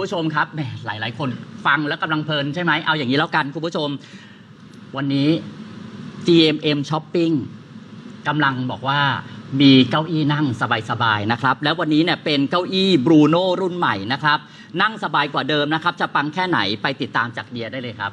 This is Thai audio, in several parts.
คุณผู้ชมครับแหมหลายคนฟังแล้วกำลังเพลินใช่ไหมเอาอย่างนี้แล้วกันคุณผู้ชม วันนี้ GMM Shopping กำลังบอกว่ามีเก้าอี้นั่งสบายๆนะครับ แล้ววันนี้เนี่ยเป็นเก้าอี้บรูโน่รุ่นใหม่นะครับ นั่งสบายกว่าเดิมนะครับ จะปังแค่ไหนไปติดตามจากเดียได้เลยครับ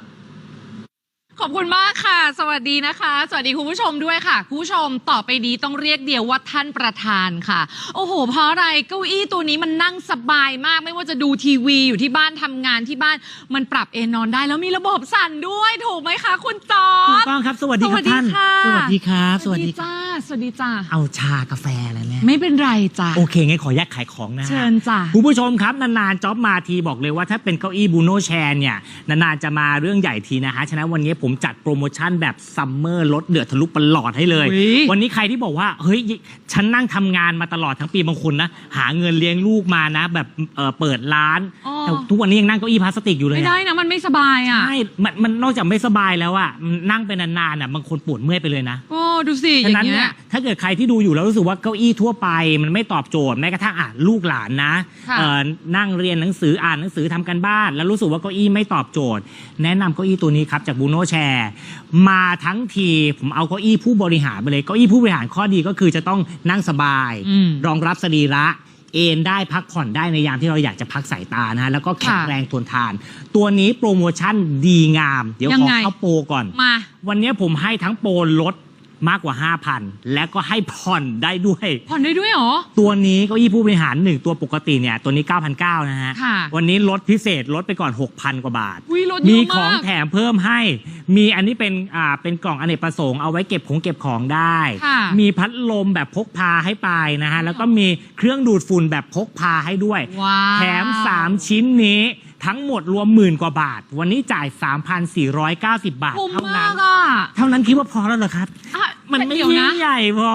ขอบคุณมากค่ะ สวัสดีนะคะ สวัสดีคุณผู้ชมด้วยค่ะ คุณผู้ชมต่อไปนี้ต้องเรียกเดียวว่าท่านประธานค่ะ โอ้โห เพราะอะไรเก้าอี้ตัวนี้มันนั่งสบายมาก ไม่ว่าจะดูทีวีอยู่ที่บ้านทำงานที่บ้าน มันปรับเอนนอนได้แล้วมีระบบสั่นด้วย ถูกไหมคะคุณจอถูร์กดต้องครับ สวัสดีครับท่านค่ะสวัสดีครับ สวัสดีครับจ้า สวัสดีจ้า เอาชากาแฟอะไรเนี่ยไม่เป็นไรจ้าโอเคงั้นขอแยกขายของนะฮะเชิญจ้าคุณผู้ชมครับนานๆจ็อบมาทีบอกเลยว่าถ้าเป็นเก้าอี้บูโนแชร์เนี่ยนานๆจะมาเรื่องใหญ่ทีนะฮะ ฉะนั้นวันนี้ผมจัดโปรโมชั่นแบบซัมเมอร์ลดเดือดทะลุปลอดให้เลย อุ๊ย วันนี้ใครที่บอกว่าเฮ้ยฉันนั่งทำงานมาตลอดทั้งปีบางคนนะหาเงินเลี้ยงลูกมานะ แบบเอ่อเปิดร้านอ๋อ แต่ทุกวันนี้ยังนั่งเก้าอี้พลาสติกอยู่เลยไม่อะ ได้นะ มันไม่สบายอะใช่มันมันนอกจากไม่สบายแล้วอะนั่งไปนานๆอะบางคนปวดเมื่อยไปเลยนะ โอ้ ดูสิอฉะย่านั้นงเงี้เนี่ย ยถ้าเกิดใครที่ดูอยู่แล้วรู้สึกว่าเก้าอี้ทั่วไป มันไม่ตอบโจทย์แม้กระทั่งอะลูกหลานนะค่ะเอ่อนั่งเรียนหนังสืออ่านหนังสือทำกันบ้าน แล้วรู้สึกว่าเก้าอี้ไม่ตอบโจทย์ แนะนำเก้าอี้ตัวนี้ครับจากบูโนแชร์มาทั้งทีผมเอาเก้าอี้ผู้บริหารไปเลยเก้าอี้ผู้บริหารข้อดีก็คือจะต้องนั่งสบาย อืมรองรับสรีระเอนได้พักผ่อนได้ในยามที่เราอยากจะพักสายตานะฮะแล้วก็แข็งค่ะแรงทนทาน ตัวนี้โปรโมชั่นดีงาม เดี๋ยวยัขงอไง เข้าโปรก่อน มา วันนี้ผมให้ทั้งโปรลด มากกว่า 5,000 และก็ให้ผ่อนได้ด้วย ผ่อนได้ด้วยเหรอ ตัวนี้เก้าอี้ผู้บริหาร1ตัวปกติเนี่ย ตัวนี้ 9,900 นะฮะ ค่ะวันนี้ลดพิเศษลดไปก่อน 6,000 กว่าบาท อุ้ยลดเยมีอะของมากแถมเพิ่มให้ มีอันนี้เป็นอ่าเป็นกล่องอเนกประสงค์เอาไว้เก็บของเก็บของได้ ค่ะมีพัดลมแบบพกพาให้ไปนะฮะ แล้วก็มีเครื่องดูดฝุ่นแบบพกพาให้ด้วย ว้าว แถม 3 ชิ้นนี้ ทั้งหมดรวมหมื่นกว่าบาท วันนี้จ่าย 3,490 บาทคุ้มเท่านั้มานกอะเท่านั้นคิดว่าพอแล้วเหรอครับ อะมันไม่เดี๋ยวยิ่นะงใหญ่พอ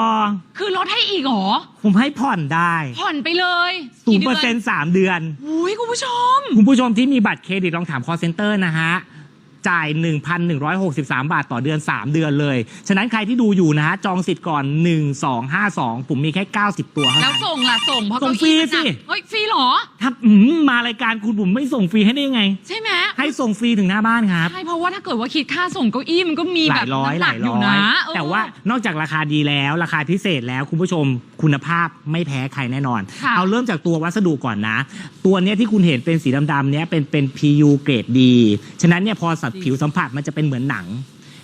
คือลดให้อีกเหรอ ผมให้ผ่อนได้ผ่อนไปเลยศูกี่นย์เปอร์เซ็นต์สามเดือน อุ้ยคุณผู้ชม คุณผู้ชมที่มีบัตรเครดิตลองถาม call center นะฮะ จ่าย 1,163 บาทต่อเดือน 3 เดือนเลย ฉะนั้นใครที่ดูอยู่นะฮะจองสิทธิ์ก่อน 1252 ผมมีแค่ 90 ตัวเท่าแล้วนั้น ส่งล่ะส่งเพราะส่งเก้าอี้มันฟรีหนักสิเฮ้ยฟรีเหรอ ถ้าอืมมารายการคุณผมไม่ส่งฟรีให้ได้ยังไง ใช่ไหมให้ส่งฟรีถึงหน้าบ้านครับ ใช่เพราะว่าถ้าเกิดว่าคิดค่าส่งเก้าอี้มันก็มีหแบลาบยร้อยน้ำหหนัลากยอยู่ร้อยนะเออ แต่ว่านอกจากราคาดีแล้วราคาพิเศษแล้วคุณผู้ชมคุณภาพไม่แพ้ใครแน่นอน ค่ะ เอาเริ่มจากตัววัสดุก่อนนะ ตัวเนี้ยที่คุณเห็นเป็นสีดำๆเนี้ยเป็นเป็น PU เกรดดี ฉะนั้นเนี่ยพอสัตว์ผิวสัมผัสมันจะเป็นเหมือนหนัง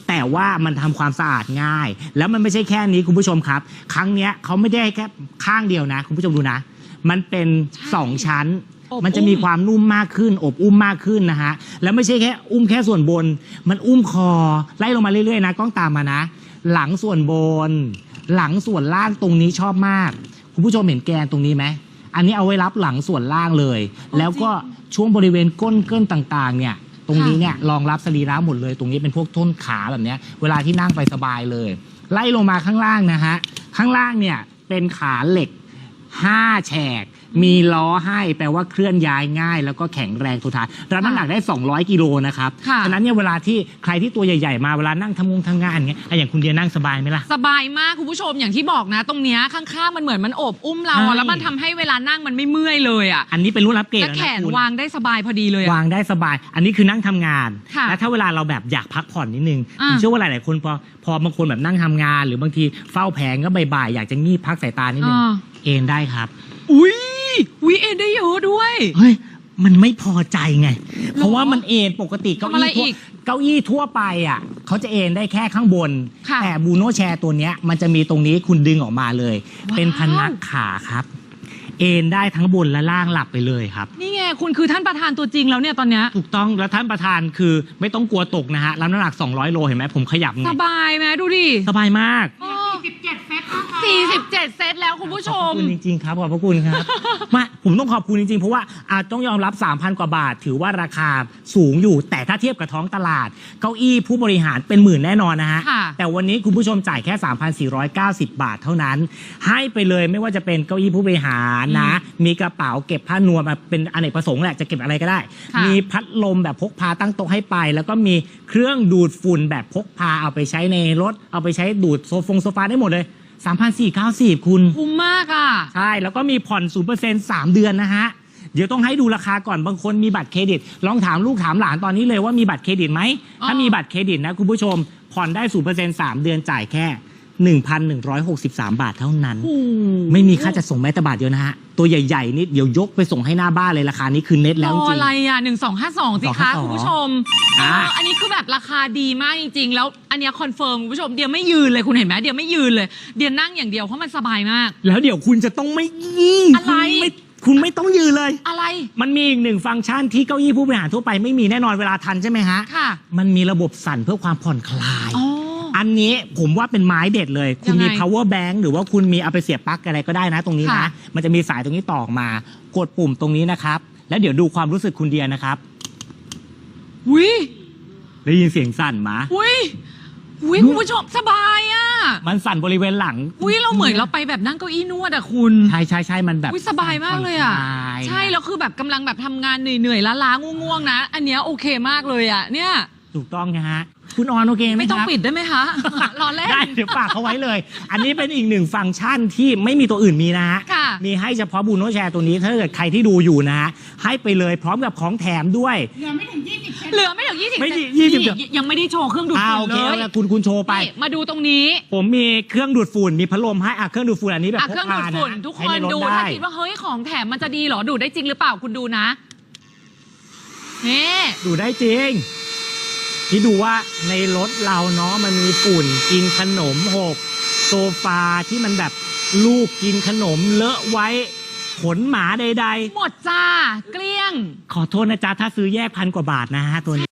แต่ว่ามันทำความสะอาดง่าย แล้วมันไม่ใช่แค่นี้คุณผู้ชมครับ ครั้งเนี้ยเขาไม่ได้แค่ข้างเดียวนะ คุณผู้ชมดูนะ มันเป็นสองชั้นอบมันจะมีอุ้มความนุ่มมากขึ้น อบอุ้มมากขึ้นนะฮะ แล้วไม่ใช่แค่อุ้มแค่ส่วนบน มันอุ้มคอ ไล่ลงมาเรื่อยๆนะกล้องตามมานะ หลังส่วนบน หลังส่วนล่างตรงนี้ชอบมาก คุณผู้ชมเห็นแกนตรงนี้ไหม อันนี้เอาไว้รับหลังส่วนล่างเลย แล้วก็ช่วงบริเวณก้นเกิ้นต่างๆเนี่ย ตรงนี้เนี่ยรองรับสรีระหมดเลย ตรงนี้เป็นพวกต้นขาแบบเนี้ยเวลาที่นั่งไปสบายเลย ไล่ลงมาข้างล่างนะฮะข้างล่างเนี่ยเป็นขาเหล็ก 5 แฉก มีล้อให้แปลว่าเคลื่อนย้ายง่าย แล้วก็แข็งแรงทุกทานรับน้ำหนักได้ 200 กิโลนะครับค่ะฉะนั้นเนี่ยเวลาที่ใครที่ตัวใหญ่ๆมาเวลานั่งทำงงทำงานอย่างเงี้ยอะอย่างคุณเดียนั่งสบายไหมล่ะ สบายมากคุณผู้ชมอย่างที่บอกนะ ตรงเนี้ยข้างๆมันเหมือนมันโอบอุ้มเราใช่ อะแล้วมันทำให้เวลานั่งมันไม่เมื่อยเลยอะอันนี้เป็นรุ่นรับเกรดแล้วแล้วแขนะนคุณ วางได้สบายพอดีเลยอะ วางได้สบาย อันนี้คือนั่งทำงาน ค่ะแล้วถ้าเวลาเราแบบอยากพักผ่อนนิดนึงอ่าผมเชื่อว่าหลาย ๆ คนพอพอบางคนแบบนั่งทำงาน หรือบางทีเฝ้าแผงก็บ่ายๆอยากจะงีบพักสายตานิดนึง อ่า เอนได้ครับ อุ้ยวิเอ็นได้เยอะด้วย เฮ้ย มันไม่พอใจไง เพราะว่ามันเอนปกติเก้าทำอะไรอี้ทั่วอีกเก้าอี้ทั่วไปอะเขาจะเอนได้แค่ข้างบน ค่ะแต่บูโนแชร์ตัวเนี้ยมันจะมีตรงนี้คุณดึงออกมาเลย ว้าว เป็นพนักขาครับ เอนได้ทั้งบนและล่างหลับไปเลยครับ นี่ไงคุณคือท่านประธานตัวจริงแล้วเนี่ยตอนเนี้ยถูกต้องแล้วท่านประธานคือไม่ต้องกลัวตกนะฮะรับน้ำหนัก 200 โลเห็นไหมผมขยับไงสบายไหมดูดิสบายมาก 47 เซตแล้วคุณผู้ชขอบมพระคุณจริงๆครับขอบพระคุณครับ มาผมต้องขอบคุณจริงๆ เพราะว่าอาจต้องยอมรับ 3,000 กว่าบาท ถือว่าราคาสูงอยู่ แต่ถ้าเทียบกับท้องตลาด เก้าอี้ผู้บริหารเป็นหมื่นแน่นอนนะฮะ ค่ะ แต่วันนี้คุณผู้ชมจ่ายแค่ 3,490 บาทเท่านั้น ให้ไปเลยไม่ว่าจะเป็นเก้าอี้ผู้บริหารนะ มีกระเป๋าเก็บผ้านวมมาเป็นอเนกประสงค์แหละจะเก็บอะไรก็ได้ ค่ะมีพัดลมแบบพกพาตั้งโต๊ะให้ไป แล้วก็มีเครื่องดูดฝุ่นแบบพกพาเอาไปใช้ในรถ เอาไปใช้ดูดโซฟงโซฟาได้หมดเลย 3,490 คุณ คุ้มมากอะ ใช่ แล้วก็มีผ่อน 0% 3 เดือนนะฮะ เดี๋ยวต้องให้ดูราคาก่อนบางคนมีบัตรเครดิต ลองถามลูกถามหลานตอนนี้เลยว่ามีบัตรเครดิตไหมอ๋อถ้ามีบัตรเครดิตนะคุณผู้ชม ผ่อนได้ศูนเปอร์เซ็นต์สามเดือนจ่ายแค่ 1,163 บาทเท่านั้นโอ้โหไม่มีค่าจะส่งแม้แต่บาทเดียวนะฮะ ตัวใหญ่ๆนี่เดี๋ยวยกไปส่งให้หน้าบ้านเลยราคานี้คือเน็ตรแล้วอจริง อะไรอะหนึ่งสองห้าสองสิคะ252คุณผู้ชมอะ เอออันนี้คือแบบราคาดีมากจริง ๆ แล้วอันเนี้ยคอนเฟิร์มคุณผู้ชมเดียวไม่ยืนเลยคุณเห็นไหมเดียวไม่ยืนเลย เดียวนั่งอย่างเดียวเพราะมันสบายมาก แล้วเดี๋ยวคุณจะต้องไม่ยิ่งอะไร คุณไม่คุณไม่ต้องยืนเลย อะไร มันมีอีกหนึ่งฟังก์ชันที่เก้าอี้ผู้บริหารทั่วไปไม่มีแน่นอนเวลาทันใช่ไหมฮะ ค่ะ มันมีระบบสั่นเพื่อความผ่อนคลาย อ๋อ อันนี้ผมว่าเป็นไม้เด็ดเลย คุณมี ยังไง power bank หรือว่าคุณมีเอาไปเสียบปลั๊กอะไรก็ได้นะตรงนี้นะ ค่ะ มันจะมีสายตรงนี้ต่อออกมา กดปุ่มตรงนี้นะครับ แล้วเดี๋ยวดูความรู้สึกคุณเดียนะครับวิได้ยินเสียงสั่นมาวิวิคุณผู้ชมสบายอะมันสั่นบริเวณหลังวิเราเหมือนเราไปแบบนั่งเก้าอี้นวดอะคุณ ใช่ใช่ใช่มันแบบวิสบายมากเลยอะ ผ่นคลาย ใช่แล้วคือแบบกำลังแบบทำงานเหนื่อยๆล้าๆง่วงๆนะ อันเนี้ยโอเคมากเลยอะเนี่ย ถูกต้องนะฮะคุณออนโอเคไหมไม่ต้องครับปิดได้ไหมคะ รอเล่น ได้เดี๋ยวฝากเขาไว้เลย อันนี้เป็นอีกหนึ่งฟังก์ชันที่ไม่มีตัวอื่นมีนะฮะ ค่ะมีให้เฉพาะบูโนแชร์ตัวนี้ ถ้าเกิดใครที่ดูอยู่นะฮะ ให้ไปเลยพร้อมกับของแถมด้วย เหลือไม่ถึงยี่สิบ20ไม่ดี20นี่ยังไม่ได้โชว์เครื่องดูดอ่าฝุ่โอนเคเลยเอาละคุณคุณโชว์ไป นี่มาดูตรงนี้ผมมีเครื่องดูดฝุ่น มีพัดลมให้อะเครื่องดูดฝุ่นอันนี้แบบอะพเคกรื่องพาดูดนะฝุ่นทุกคให้นใรถดูได้ถ้าคิดว่าเฮ้ยของแถมมันจะดีเหรอดูดได้จริงหรือเปล่าคุณดูนะนี่ ดูได้จริง ที่ดูว่าในรถเราเนาะมันมีฝุ่นกินขนมหกโซฟาที่มันแบบลูกกินขนมเลอะไว้ขนหมาใด หมดจ้า เกลี้ยง ๆ ขอโทษนะจ๊ะ ถ้าซื้อแยกพันกว่าบาทนะฮะตัวนี้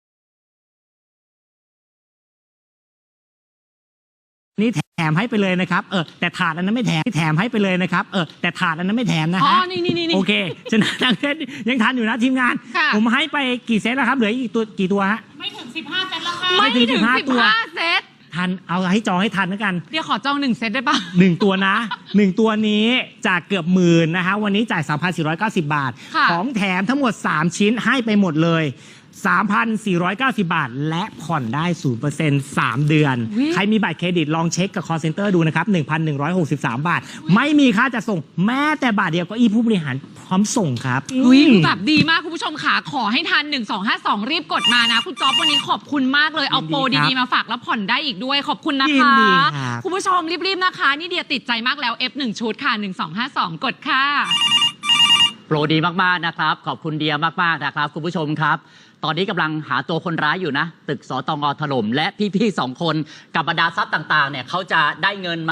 นี่แถมให้ไปเลยนะครับเออแต่ถาดอันนั้นไม่แถมแถมให้ไปเลยนะครับเออแต่ถาดอันนั้นไม่แถมนะอ๋อ ฮะ นี่นี่นี่นี่ โอเคฉะนั้นทางเซตยังทันอยู่นะทีมงาน ค่ะ ผมให้ไปกี่เซตแล้วครับ เหลืออีกตัวกี่ตัวฮะ ไม่ถึง 15เซตแล้วค่ะไม่ไม่ถึถึงง15สิบตัวห้าเซต ทันเอาให้จองให้ทันแล้วกัน เดี๋ยวขอจองหนึ่งเซตได้ปะ หนึ่งตัวนะหนึ่งตัวนี้จากเกือบหมื่นนะฮะวันนี้จ่าย 3,490 บาท ค่ะ ของแถมทั้งหมด 3 ชิ้นให้ไปหมดเลย 3,490 บาท และผ่อนได้ 0% 3 เดือนวิใครมีบัตรเครดิตลองเช็คกับ call center ดูนะครับ 1,163 บาท ไม่มีค่าจะส่งแม้แต่บาทเดียวก็อีผู้บริหารพร้อมส่งครับ อุ้ยอืมแบบดีมากคุณผู้ชมขาขอให้ทัน 1 2 5 2 รีบกดมานะ คุณจ๊อบวันนี้ขอบคุณมากเลย เอาโปรยินดีครับดีๆมาฝากแล้วผ่อนได้อีกด้วย ขอบคุณนะยินคะ ดีครับ คุณผู้ชมรีบๆนะคะ นี่เดียติดใจมากแล้ว F1 ชุดค่ะ 1 2 5 2 กดค่ะ โปรดีมาก ๆ นะครับ ขอบคุณเดียมาก ๆ นะครับ คุณผู้ชมครับ ตอนนี้กำลังหาตัวคนร้ายอยู่นะ ตึกสตงถล่มและพี่ๆสองคนกับบรรดาทรัพย์ต่างๆเนี่ยเขาจะได้เงินมา